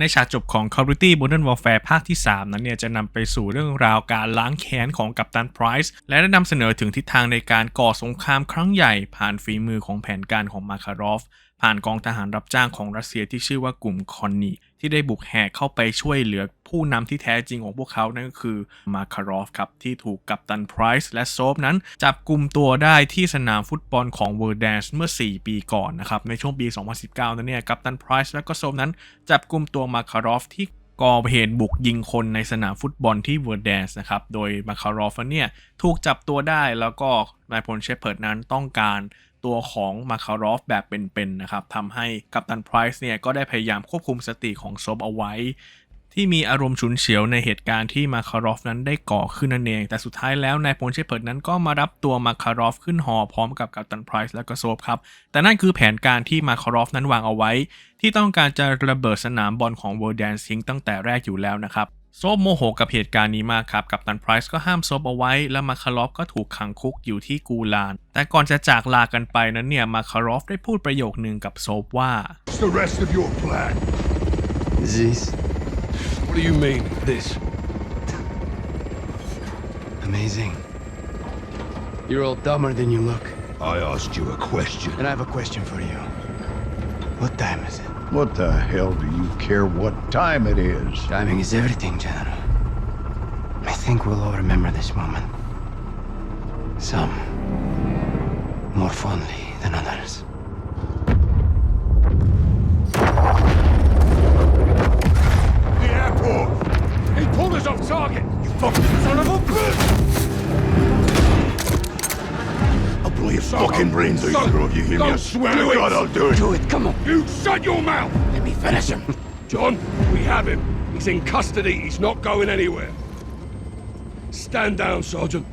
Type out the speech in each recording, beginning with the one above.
ในฉากจบของ Call of Duty Modern Warfare ภาคที่ 3 นั้นเนี่ยจะนำไปสู่เรื่องราวการล้างแค้นของกัปตันไพรส์และได้นำเสนอถึงทิศทางในการก่อสงครามครั้งใหญ่ผ่านฝีมือของแผนการของมาคารอฟผ่านกองทหารรับจ้างของรัสเซียที่ชื่อว่ากลุ่มคอนนี ที่ได้บุกแหกเข้าไปช่วยเหลือผู้นำที่แท้จริงของพวกเขา นั่นก็คือมาคารอฟครับที่ถูกกัปตันไพรส์และโซฟนั้น จับกลุ่มตัวได้ที่สนามฟุตบอลของเวอร์แดนส์เมื่อ 4 ปีก่อนนะครับ ในช่วงปี 2019 นั้นเนี่ยกัปตันไพรส์และก็โซฟนั้น จับกลุ่มตัวมาคารอฟที่ก่อเหตุบุกยิงคนในสนามฟุตบอลที่เวอร์แดนส์นะครับ โดยมาคารอฟเนี่ยถูกจับตัวได้แล้วก็นายพลเชฟเพิร์ดนั้นต้องการ ตัวของมาคารอฟแบบเป็นๆนะครับทำให้กัปตันไพรส์เนี่ยก็ได้พยายามควบคุมสติของโซฟเอาไว้ ที่มีอารมณ์ฉุนเฉียวในเหตุการณ์ที่มาคารอฟนั้นได้ก่อขึ้นนั่นเอง แต่สุดท้ายแล้วนายพลเชเพิร์ดนั้นก็มารับตัวมาคารอฟขึ้นหอพร้อมกับกัปตันไพรส์และก็โซฟครับ แต่นั่นคือแผนการที่มาคารอฟนั้นวางเอาไว้ ที่ต้องการจะระเบิดสนามบอลของเวอร์แดนซิงตั้งแต่แรกอยู่แล้วนะครับ โซฟโมโหกับเหตุการณ์นี้มากครับ กับตันไพรส์ก็ห้ามโซฟเอาไว้ และมาคารอฟก็ถูกขังคุกอยู่ที่กูลาน แต่ก่อนจะจากลากันไปนั้นเนี่ยมาคารอฟได้พูดประโยคนึงกับโซฟว่า What's the rest of your plan? This What do you mean, this? amazing. You're all dumber than you look. I asked you a question. And I have a question for you. What time is it? What the hell do you care what time it is? Timing is everything, General. I think we'll all remember this moment. Some more fondly than others. Your fucking brains out, you if you hear me. I swear to God I'll do it! Do it, come on. You shut your mouth! Let me finish him. John, we have him. He's in custody. He's not going anywhere. Stand down, Sergeant.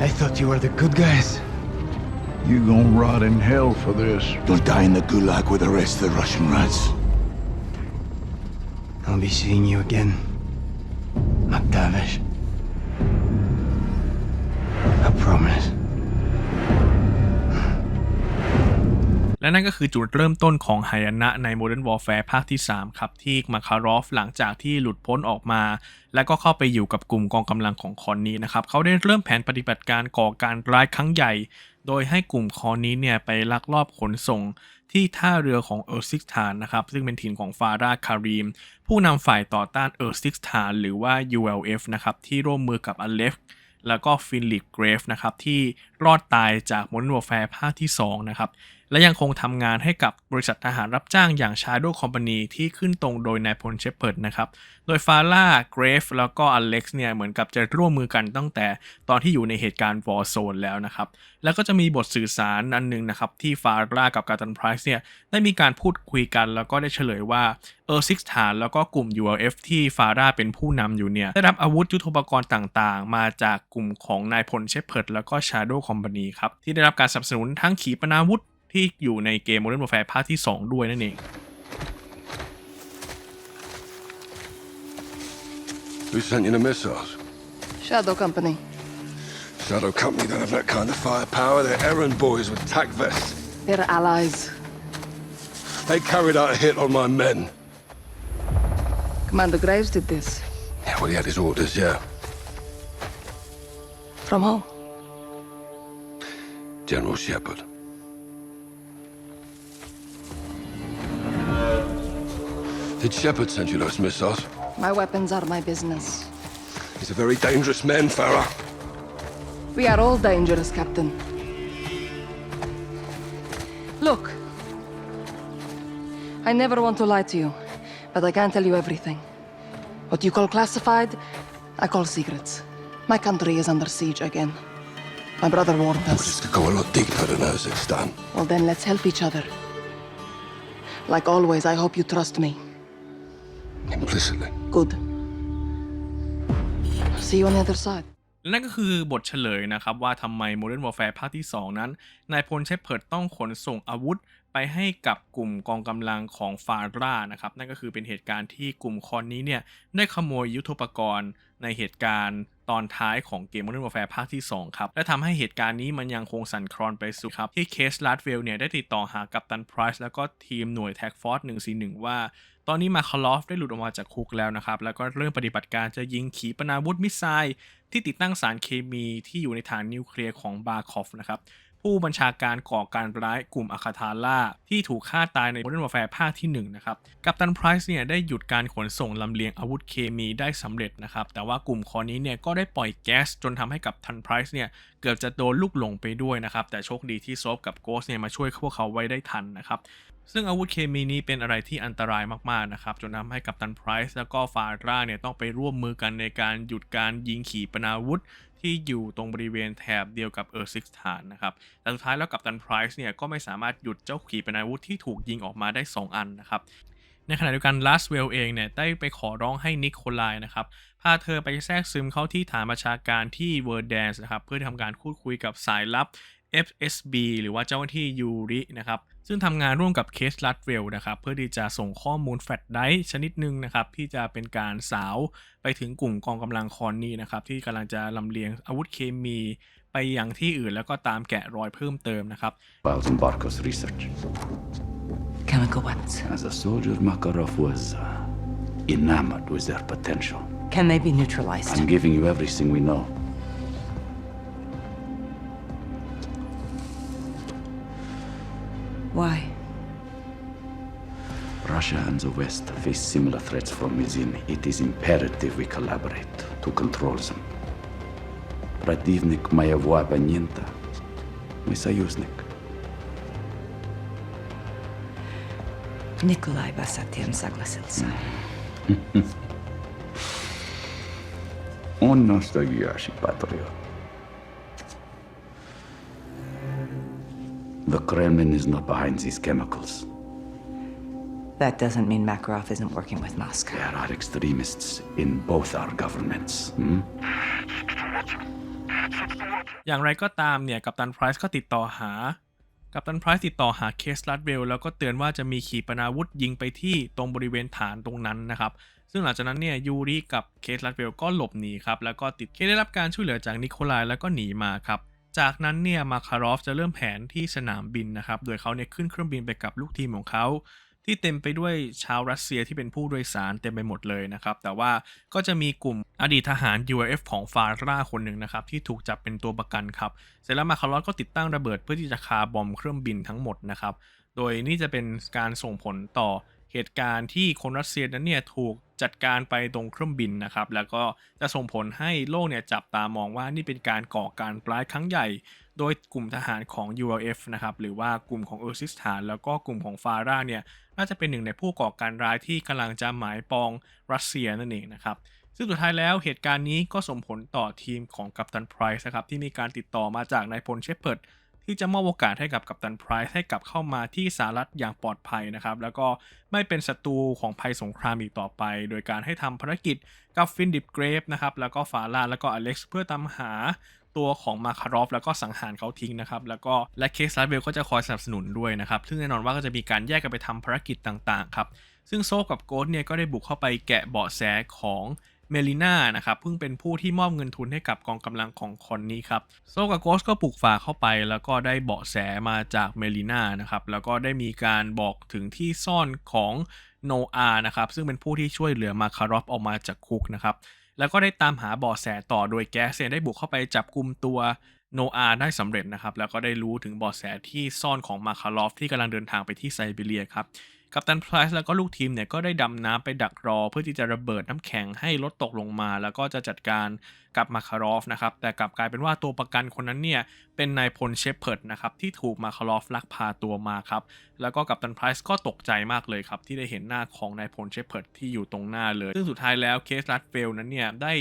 I thought you were the good guys. You gonna rot in hell for this. You'll die in the gulag with the rest of the Russian rats. I'll be seeing you again. McTavish. และนั่นก็คือจุดเริ่มต้นของหายนะใน Modern Warfare ภาคที่ 3 ครับ ที่มาคารอฟหลังจากที่หลุดพ้นออกมา แล้วก็เข้าไปอยู่กับกลุ่มกองกำลังของคอนนี้นะครับ เขาได้เริ่มแผนปฏิบัติการก่อการร้ายครั้งใหญ่ โดยให้กลุ่มคอนนี้เนี่ยไปลักลอบขนส่งที่ท่าเรือของเออร์ซิกฐานนะครับ ซึ่งเป็นถิ่นของฟาราคารีม ผู้นำฝ่ายต่อต้านเออร์ซิกฐานหรือว่า ULF นะครับที่ร่วมมือกับอเลฟแล้วก็ฟิลิปเกรฟนะครับที่รอดตายจากม o นว a แฟร์ภาคที่ 2 นะครับ และยังคงทำงานให้กับบริษัททหารรับจ้างอย่าง Shadow Company ที่ขึ้นตรงโดยนายพลเชฟเพิร์ดนะครับ โดยฟาร่าเกรฟแล้วก็อเล็กซ์เนี่ย เหมือนกับจะร่วมมือกันตั้งแต่ตอนที่อยู่ในเหตุการณ์วอร์โซนแล้วนะครับ แล้วก็จะมีบทสื่อสารอันหนึงนะครับ ที่ฟาร่ากับกาตันไพรส์เนี่ย ได้มีการพูดคุยกัน แล้วก็ได้เฉลยว่าเออซิกฐานแล้วก็กลุ่ม ULF ที่ฟาร่าเป็นผู้นำอยู่เนี่ยได้รับอาวุธยุทโธปกรณ์ต่าง ๆ มาจากกลุ่มของนายพลเชฟเพิร์ดแล้วก็ Shadow Company ครับ ที่ได้รับการสนับสนุนทั้งขีปนาวุธที่อยู่ในเกม Modern Warfare ภาคที่ 2 ด้วยนั่นเอง Who sent you the missiles? Shadow Company. Shadow Company don't have that kind of firepower. They're errand boys with tac vests. They're allies. They carried out a hit on my men. Commander Graves did this. Yeah, well, he had his orders, yeah. From who? General Shepard. Did Shepard send you those missiles? My weapons are my business. He's a very dangerous man, Farah. We are all dangerous, Captain. Look. I never want to lie to you, but I can't tell you everything. What you call classified, I call secrets. My country is under siege again. My brother warned us. This could go a lot deeper than Urzikstan. Well, then let's help each other. Like always, I hope you trust me. Implicitly. Good. See you on the other side. และนั่นก็คือบทเฉลยนะครับ ว่าทำไม Modern Warfare ภาคที่ 2 นั้น นายพลเชฟเพิร์ดต้องขนส่งอาวุธ ไปให้กับกลุ่มกองกำลังของฟาร่านะครับ นั่นก็คือเป็นเหตุการณ์ที่กลุ่มคอนนี้เนี่ย ได้ขโมยยุทโธปกรณ์ในเหตุการณ์ ตอนท้ายของเกม Modern Warfare ภาคที่ 2 ครับ และทำให้เหตุการณ์นี้มันยังคงสั่นคลอนไปสู่ครับ ที่เคสลาดเวลเนี่ยได้ติดต่อหากัปตันไพรส์แล้วก็ทีมหน่วยแท็กฟอร์ส141 ว่าตอนนี้มาคาลอฟได้หลุดออกมาจากคุกแล้วนะครับ แล้วก็เริ่มปฏิบัติการจะยิงขีปนาวุธมิสไซล์ที่ติดตั้งสารเคมีที่อยู่ในฐานนิวเคลียร์ของบาคอฟนะครับ ผู้บัญชาการก่อการร้ายกลุ่มอาคาทาล่า ที่ถูกฆ่าตายใน Modern Warfare ภาคที่1นะครับกัปตันไพรส์เนี่ยได้หยุดการขนส่งลำเลียงอาวุธเคมีได้สำเร็จนะครับแต่ว่ากลุ่มคอนี้เนี่ยก็ได้ปล่อยแก๊สจนทำให้กัปตันไพรส์เนี่ยเกือบจะโดนลูกหลงไปด้วยนะครับแต่โชคดีที่โซฟกับโกสเนี่ยมาช่วยพวกเขาไว้ได้ทันนะครับ ซึ่งอาวุธเคมีนี้เป็นอะไรที่อันตรายมากๆนะครับ จนทำให้กัปตันไพรส์แล้วก็ฟาร่าเนี่ยต้องไปร่วมมือกันในการหยุดการยิงขีปนาวุธ ที่อยู่ตรงบริเวณแถบเดียวกับเออร์ซิกฐานนะครับ แต่สุดท้ายแล้วกัปตันไพรส์เนี่ยก็ไม่สามารถหยุดเจ้าขีปนาวุธที่ถูกยิงออกมาได้ 2 อันนะครับในขณะเดียวกันลาสเวลเองเนี่ยได้ไปขอร้องให้นิโคลายนะครับพาเธอไปแทรกซึมเข้าที่ฐานประชาการที่เวอร์แดนส์นะครับเพื่อทำการพูดคุยกับสายลับ FSB หรือว่าเจ้าหน้าที่ยูรินะครับซึ่งทำงานร่วมกับเคสลัดเวลนะครับเพื่อที่จะส่งข้อมูลแฟลชไดรฟ์ชนิดหนึ่งนะครับที่จะเป็นการสาวไปถึงกลุ่มกองกำลังคอนนี้นะครับที่กำลังจะลำเลียงอาวุธเคมี ไปยังที่อื่นแล้วก็ตามแกะรอยเพิ่มเติมนะครับ Files in Barkov's research. Chemical weapons. As a soldier, Makarov was uh, enamored with their potential. Can they be neutralized? I'm giving you everything we know. Why? Russia and the West face similar threats from within. It is imperative we collaborate to control them. Противник моего оппонента – мой союзник. Nikolai бы с этим согласился. Он настоящий патриот. The Kremlin is not behind these chemicals. That doesn't mean Makarov isn't working with Moscow. There are extremists in both our governments. hmm? อย่างไรก็ตามเนี่ย กัปตันไพรส์ก็ติดต่อหา กัปตันไพรส์ติดต่อหาเคสลัดเวลแล้วก็เตือนว่าจะมีขีปนาวุธยิงไปที่ตรงบริเวณฐานตรงนั้นนะครับ ซึ่งหลังจากนั้นเนี่ยยูริกับเคสลัดเวลก็หลบหนีครับ แล้วก็ติดเคสได้รับการช่วยเหลือจากนิโคลายแล้วก็หนีมาครับ จากนั้นเนี่ยมาคารอฟจะเริ่มแผนที่สนามบินนะครับ โดยเขาเนี่ยขึ้นเครื่องบินไปกับลูกทีมของเขาที่เต็มไปด้วยชาวรัสเซียที่เป็นผู้โดยสารเต็มไปหมดเลยนะครับ แต่ว่าก็จะมีกลุ่มอดีตทหาร UAF ของฟาร่าคนหนึ่งนะครับ ที่ถูกจับเป็นตัวประกันครับ เสร็จแล้วมาคารลอสก็ติดตั้งระเบิดเพื่อที่จะคาบอมเครื่องบินทั้งหมดนะครับ โดยนี่จะเป็นการส่งผลต่อเหตุการณ์ที่คนรัสเซียนั้นเนี่ยถูก จัดการไปตรงเครื่องบินนะครับ แล้วก็จะส่งผลให้โลกเนี่ยจับตามองว่านี่เป็นการก่อการร้ายครั้งใหญ่ โดยกลุ่มทหารของ ULF นะครับ หรือว่ากลุ่มของเออร์ซิสถาน แล้วก็กลุ่มของฟาร่าเนี่ย น่าจะเป็นหนึ่งในผู้ก่อการร้ายที่กำลังจะหมายปองรัสเซียนั่นเองนะครับซึ่งสุดท้ายแล้วเหตุการณ์นี้ก็ส่งผลต่อทีมของกัปตันไพรส์นะครับที่มีการติดต่อมาจากนายพลเชฟเพิร์ด ที่จะมอบโอกาสให้กับกัปตันไพรส์ให้กลับเข้ามาที่สหรัฐอย่างปลอดภัยนะครับ แล้วก็ไม่เป็นศัตรูของภัยสงครามอีกต่อไป โดยการให้ทำภารกิจกับฟินดิปเกรฟนะครับแล้วก็ฟาร่าแล้วก็อเล็กซ์เพื่อตามหาตัวของมาคารอฟแล้วก็สังหารเขาทิ้งนะครับ แล้วก็และเคสไลเวลก็จะคอยสนับสนุนด้วยนะครับ ซึ่งแน่นอนว่าก็จะมีการแยกกันไปทำภารกิจต่างๆครับ ซึ่งโซกับโกดเนี่ยก็ได้บุกเข้าไปแกะเบาะแสของ เมลิน่านะครับเพิ่งเป็นผู้ที่มอบเงินทุนให้กับกองกำลังของคอนนี้ครับโซกับโกสก็ปลุกฝ่าเข้าไป แล้วก็ได้เบาะแสมาจากเมลิน่านะครับแล้วก็ได้มีการบอกถึงที่ซ่อนของโนอานะครับซึ่งเป็นผู้ที่ช่วยเหลือมาคารอฟออกมาจากคุกนะครับแล้วก็ได้ตามหาเบาะแสต่อโดยแกสเซนได้บุกเข้าไปจับกลุ่มตัวโนอาได้สำเร็จนะครับแล้วก็ได้รู้ถึงเบาะแสที่ซ่อนของมาคารอฟที่กำลังเดินทางไปที่ไซบีเรียครับ กัปตันไพรส์แล้วก็ลูกทีมเนี่ยก็ได้ดำน้ำไปดักรอ เพื่อที่จะระเบิดน้ำแข็งให้รถตกลงมา แล้วก็จะจัดการกับมาคารอฟนะครับแต่กลับกลายเป็นว่าตัวประกันคนนั้นเนี่ยเป็นนายพลเชฟเพิร์ดนะครับที่ถูกมาคารอฟลักพาตัวมาครับแล้วก็กัปตันไพรส์ก็ตกใจมากเลยครับที่ได้เห็นหน้าของนายพลเชฟเพิร์ดที่อยู่ตรงหน้าเลย ซึ่งสุดท้ายแล้วเคสลัดเฟลนั้นเนี่ยได้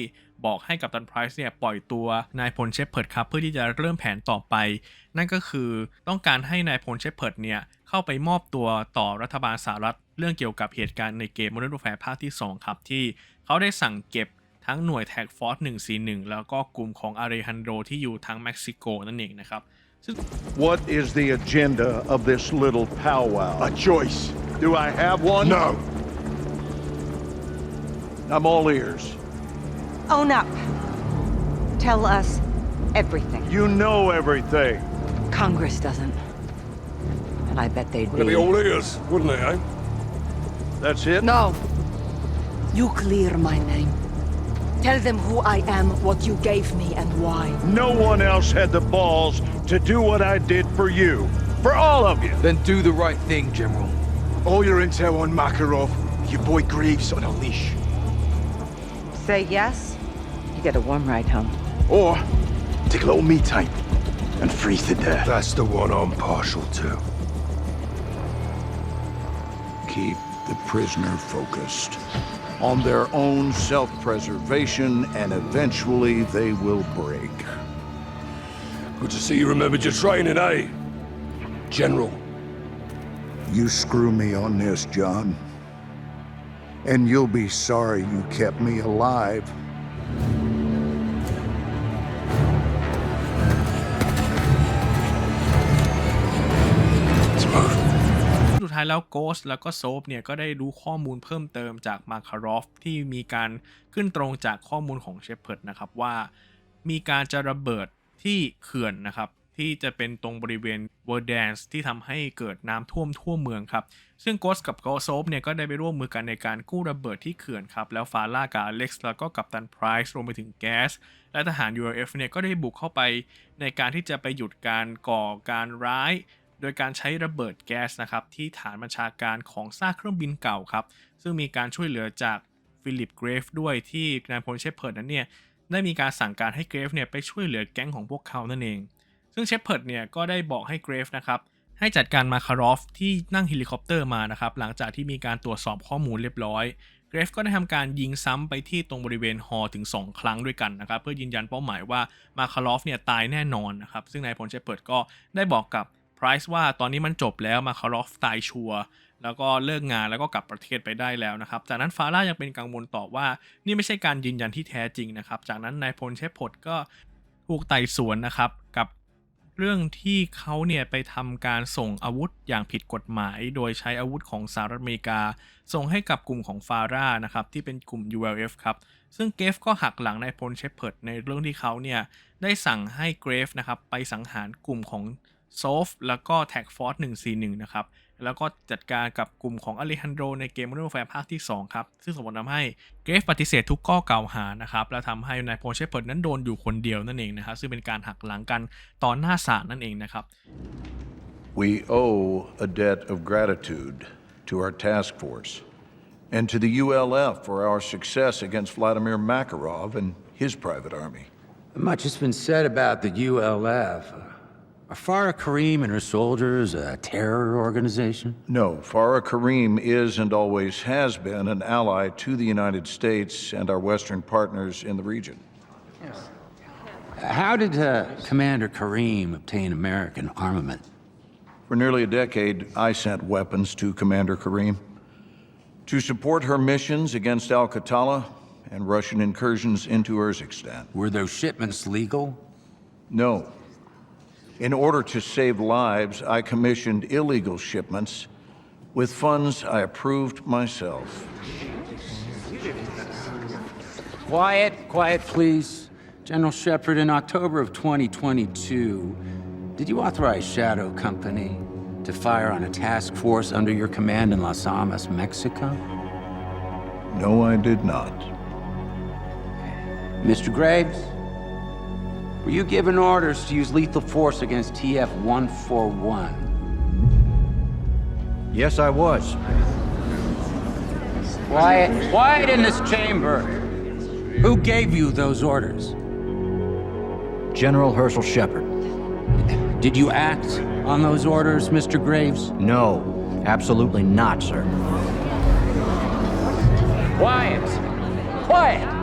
บอกให้กัปตันไพรส์เนี่ยปล่อยตัวนายพลเชฟเพิร์ดครับเพื่อที่จะเริ่มแผนต่อไป นั่นก็คือต้องการให้นายพลเชฟเพิร์ดเนี่ย เข้าไปมอบตัวต่อรัฐบาลสหรัฐ เรื่องเกี่ยวกับเหตุการณ์ในเกม Modern Warfare ภาคที่ 2 ครับ ที่เขาได้สั่งเก็บทั้งหน่วยแท็กฟอร์ส141 แล้วก็กลุ่มของอารีฮันโดที่อยู่ทางเม็กซิโกนั่นเองนะครับซึ่ง What is the agenda of this little powwow? A choice. Do I have one? No. I'm all ears. Own up. Tell us everything. You know everything. Congress doesn't. And I bet they'd It'd be. be all ears, wouldn't they, eh? That's it? No. You clear my name. Tell them who I am, what you gave me, and why. No one else had the balls to do what I did for you. For all of you. Then do the right thing, General. All your intel on Makarov, your boy Greaves on a leash. Say yes, you get a warm ride home. Or take a little me time and freeze to death. That's the one I'm partial to. Keep the prisoner focused on their own self preservation, and eventually they will break. Good to see you remembered your training, eh? General. You screw me on this, John. And you'll be sorry you kept me alive. ท้ายแล้วโกสแล้วก็โซฟเนี่ยก็ได้รู้ข้อมูลเพิ่มเติมจากมาคารอฟที่มีการขึ้นตรงจากข้อมูลของเชฟเพิร์ดนะครับว่า มีการจะระเบิดที่เขื่อนนะครับที่จะเป็นตรงบริเวณเวอร์แดนส์ที่ทำให้เกิดน้ำท่วมทั่วเมืองครับ ซึ่งโกสกับโกโซฟเนี่ยก็ได้ไปร่วมมือกันในการกู้ระเบิดที่เขื่อนครับ แล้วฟาร่ากับเล็กซ์แล้วก็กัปตันไพรส์รวมไปถึงแก๊ส และทหาร URF เนี่ยก็ได้บุกเข้าไปในการที่จะไปหยุดการก่อการร้าย โดยการใช้ระเบิดแก๊สนะครับที่ฐานบัญชาการของซากเครื่องบินเก่าครับ ซึ่งมีการช่วยเหลือจากฟิลิปเกรฟด้วยที่นายพลเชฟเพิร์ดนั้นเนี่ยได้มีการสั่งการให้เกรฟเนี่ยไปช่วยเหลือแก๊งของพวกเขานั่นเอง ซึ่งเชฟเพิร์ดเนี่ยก็ได้บอกให้เกรฟนะครับให้จัดการมาคารอฟที่นั่งเฮลิคอปเตอร์มานะครับหลังจากที่มีการตรวจสอบข้อมูลเรียบร้อยเกรฟก็ได้ทำการยิงซ้ำไปที่ตรงบริเวณฮอถึง 2 ครั้งด้วยกันนะครับ เพื่อยืนยันเป้าหมายว่ามาคารอฟเนี่ยตายแน่นอนนะครับ ซึ่งนายพลเชฟเพิร์ดก็ได้บอกกับ ไพรส์ว่าตอนนี้มันจบแล้วมาคารอฟตายชัวร์แล้วก็เลิกงานแล้วก็กลับประเทศไปได้แล้วนะครับ จากนั้นฟาร่ายังเป็นกังวลต่อว่า นี่ไม่ใช่การยืนยันที่แท้จริงนะครับ จากนั้นนายพลเชฟเพิร์ดก็ถูกไต่สวนนะครับกับเรื่องที่เขาเนี่ยไปทำการส่งอาวุธอย่างผิดกฎหมาย โดยใช้อาวุธของสหรัฐอเมริกา ส่งให้กับกลุ่มของฟาร่านะครับที่เป็นกลุ่ม ULF ครับ ซึ่งเกรฟก็หักหลังนายพลเชฟเพิร์ดในเรื่องที่เขาเนี่ยได้สั่งให้เกรฟนะครับไปสังหารกลุ่มของ โซฟแล้วก็แท็กฟอร์141 นะครับ แล้วก็จัดการกับกลุ่มของอเลฮันโดในเกม Modern Warfare ภาคที่ 2 ครับ ซึ่งส่งผลทำให้เกรฟปฏิเสธทุกข้อกล่าวหานะครับ และทำให้นายโพลเชฟเพิร์ดนั้นโดนอยู่คนเดียวนั่นเองนะครับ ซึ่งเป็นการหักหลังกันต่อหน้าศาลนั่นเองนะครับ We owe a debt of gratitude to our task force and to the ULF for our success against Vladimir Makarov and his private army. Much has been said about the ULF. Are Farah Kareem and her soldiers a terror organization? No, Farah Kareem is and always has been an ally to the United States and our Western partners in the region. Yes. How did uh, Commander Kareem obtain American armament? For nearly a decade, I sent weapons to Commander Kareem to support her missions against Al Qatala and Russian incursions into Urzikstan. Were those shipments legal? No. In order to save lives, I commissioned illegal shipments with funds I approved myself. Quiet, quiet, please. General Shepard, in October of 2022, did you authorize Shadow Company to fire on a task force under your command in Las Almas, Mexico? No, I did not. Mr. Graves, were you given orders to use lethal force against TF 141? Yes, I was. Quiet, quiet in this chamber. Who gave you those orders? General Herschel Shepard. Did you act on those orders, Mr. Graves? No, absolutely not, sir. Quiet! Quiet!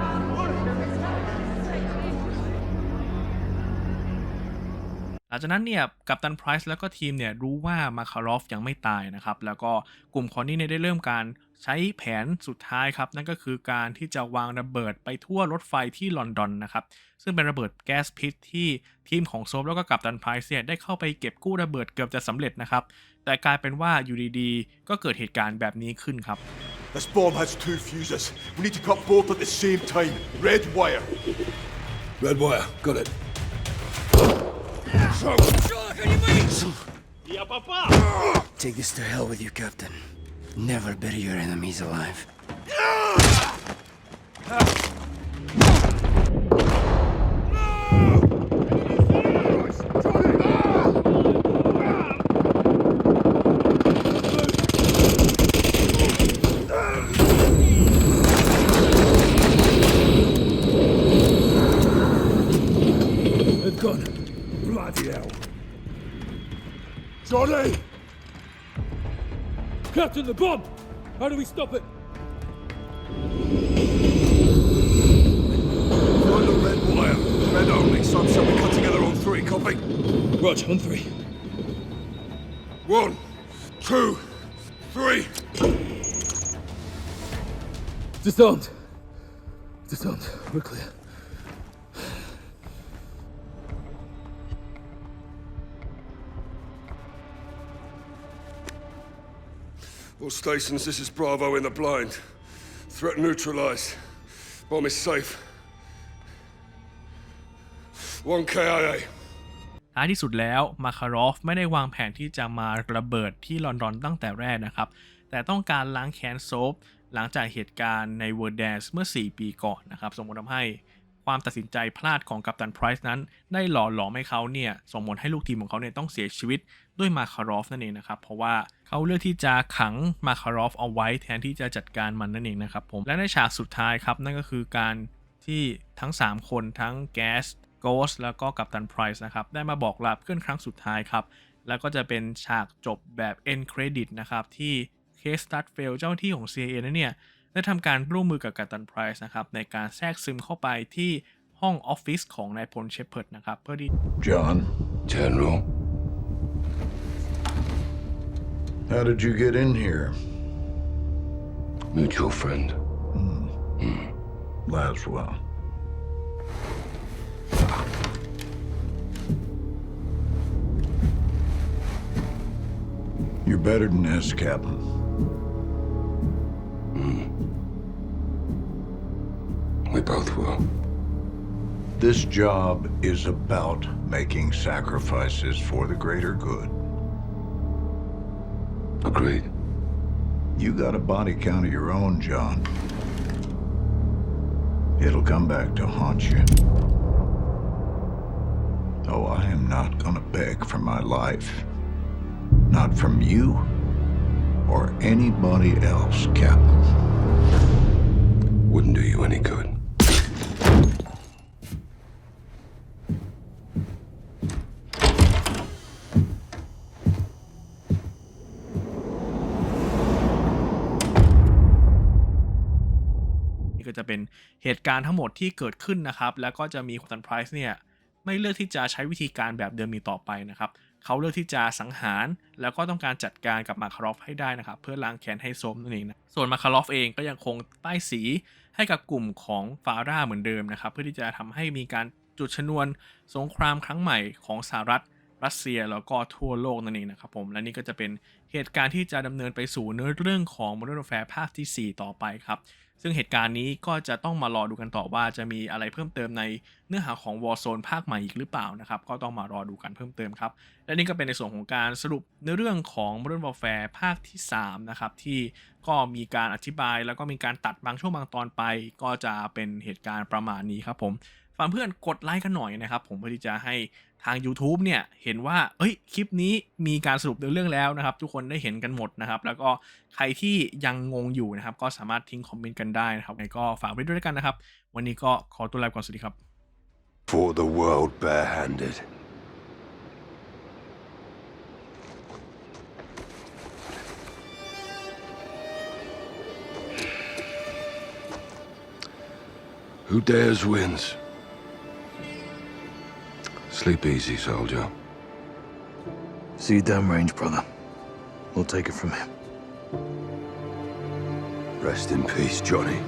ลังจากนั้นเนี่ยกัปตันไพรส์แล้วก็ทีมเนี่ยรู้ว่ามาคารอฟยังไม่ตายนะครับ แล้วก็กลุ่มคอนนี่เนี่ยได้เริ่มการใช้แผนสุดท้ายครับ นั่นก็คือการที่จะวางระเบิดไปทั่วรถไฟที่ลอนดอนนะครับ ซึ่งเป็นระเบิดแก๊สพิษที่ทีมของโซฟแล้วก็กัปตันไพรส์เนี่ยได้เข้าไปเก็บกู้ระเบิดเกือบจะสำเร็จนะครับ แต่กลายเป็นว่าอยู่ดีๆก็เกิดเหตุการณ์แบบนี้ขึ้นครับ This bomb has two fuses. We need to cut both at the same time. Red wire. Red wire, got it. Take this to hell with you, Captain. Never bury your enemies alive. Captain, the bomb! How do we stop it? Find the red wire. Red only, so shall we cut together on three, copy? Roger, on three. One, two, three. Disarmed. Disarmed. We're clear. All stations, this is Bravo in the blind. Threat neutralized. Bomb is safe. One KIA. ท้ายที่สุดแล้วมาคารอฟไม่ได้วางแผนที่จะมาระเบิดที่ลอนดอนตั้งแต่แรกนะครับ แต่ต้องการล้างแค้นโซฟหลังจากเหตุการณ์ในเวอร์แดนส์เมื่อ 4 ปีก่อนนะครับส่งผลทำให้ ความตัดสินใจพลาดของกัปตันไพรส์นั้น ได้หล่อหลอมให้เขาเนี่ยส่งผลให้ลูกทีมของเขาเนี่ยต้องเสียชีวิตด้วยมาคารอฟนั่นเองนะครับ เพราะว่าเขาเลือกที่จะขังมาคารอฟเอาไว้แทนที่จะจัดการมันนั่นเองนะครับผมและในฉากสุดท้ายครับนั่นก็คือการที่ทั้ง 3 คนทั้งแกสโกสแล้วก็กัปตันไพรส์นะครับได้มาบอกลาเพื่อนครั้งสุดท้ายครับแล้วก็จะเป็นฉากจบแบบ end credit นะครับที่เคสตัดเฟลเจ้าหน้าที่ของ CIA นั้นเนี่ย ได้ทำการร่วมมือกับกัปตันไพรส์นะครับในการแทรกซึมเข้าไปที่ห้องออฟฟิศของนายพลเชพเพิร์ดนะครับเพื่อที่ John, General. how did you get in here? Mutual friend. Laswell. You're better than this, Captain. We both will. This job is about making sacrifices for the greater good. Agreed. You got a body count of your own, John. It'll come back to haunt you. Oh, I am not gonna beg for my life. Not from you or anybody else, Captain. Wouldn't do you any good. เป็นเหตุการณ์ทั้งหมดที่เกิดขึ้นนะครับ แล้วก็จะมีกัปตันไพรส์เนี่ยไม่เลือกที่จะใช้วิธีการแบบเดิมอีต่อไปนะครับเขาเลือกที่จะสังหาร แล้วก็ต้องการจัดการกับมาคารอฟให้ได้นะครับ เพื่อล้างแค้นให้โซมนั่นเองนะส่วนมาคารอฟเองก็ยังคงป้ายสีให้กับกลุ่มของฟาร่าเหมือนเดิมนะครับ เพื่อที่จะทำให้มีการจุดชนวนสงครามครั้งใหม่ของสหรัฐรัสเซียแล้วก็ทั่วโลกนั่นเองนะครับผม และนี่ก็จะเป็นเหตุการณ์ที่จะดำเนินไปสู่เนื้อเรื่องของ Modern Warfare ภาคที่ 4 ต่อไปครับ ซึ่งเหตุการณ์นี้ก็จะต้องมารอดูกันต่อว่าจะมีอะไรเพิ่มเติมในเนื้อหาของ Warzone ภาคใหม่อีกหรือเปล่านะครับ ก็ต้องมารอดูกันเพิ่มเติมครับ และนี่ก็เป็นในส่วนของการสรุปในเรื่องของ Modern Warfare ภาคที่ 3 นะครับ ที่ก็มีการอธิบายแล้วก็มีการตัดบางช่วงบางตอนไป ก็จะเป็นเหตุการณ์ประมาณนี้ครับผม ฝากเพื่อนกดไลค์กันหน่อยนะครับ ผมเพื่อที่จะให้ทาง YouTube เนี่ยเห็นว่า เอ้ย คลิปนี้มีการสรุปเรื่องแล้วนะครับ ทุกคนได้เห็นกันหมดนะครับ แล้วก็ใครที่ยังงงอยู่นะครับ ก็สามารถทิ้งคอมเมนต์กันได้นะครับไงก็ฝากไว้ด้วยกันนะครับ วันนี้ก็ขอตัวลาไปก่อนสวัสดีครับ For the world barehanded. Who dares wins. Sleep easy, soldier. See you downrange, brother. We'll take it from here. Rest in peace, Johnny.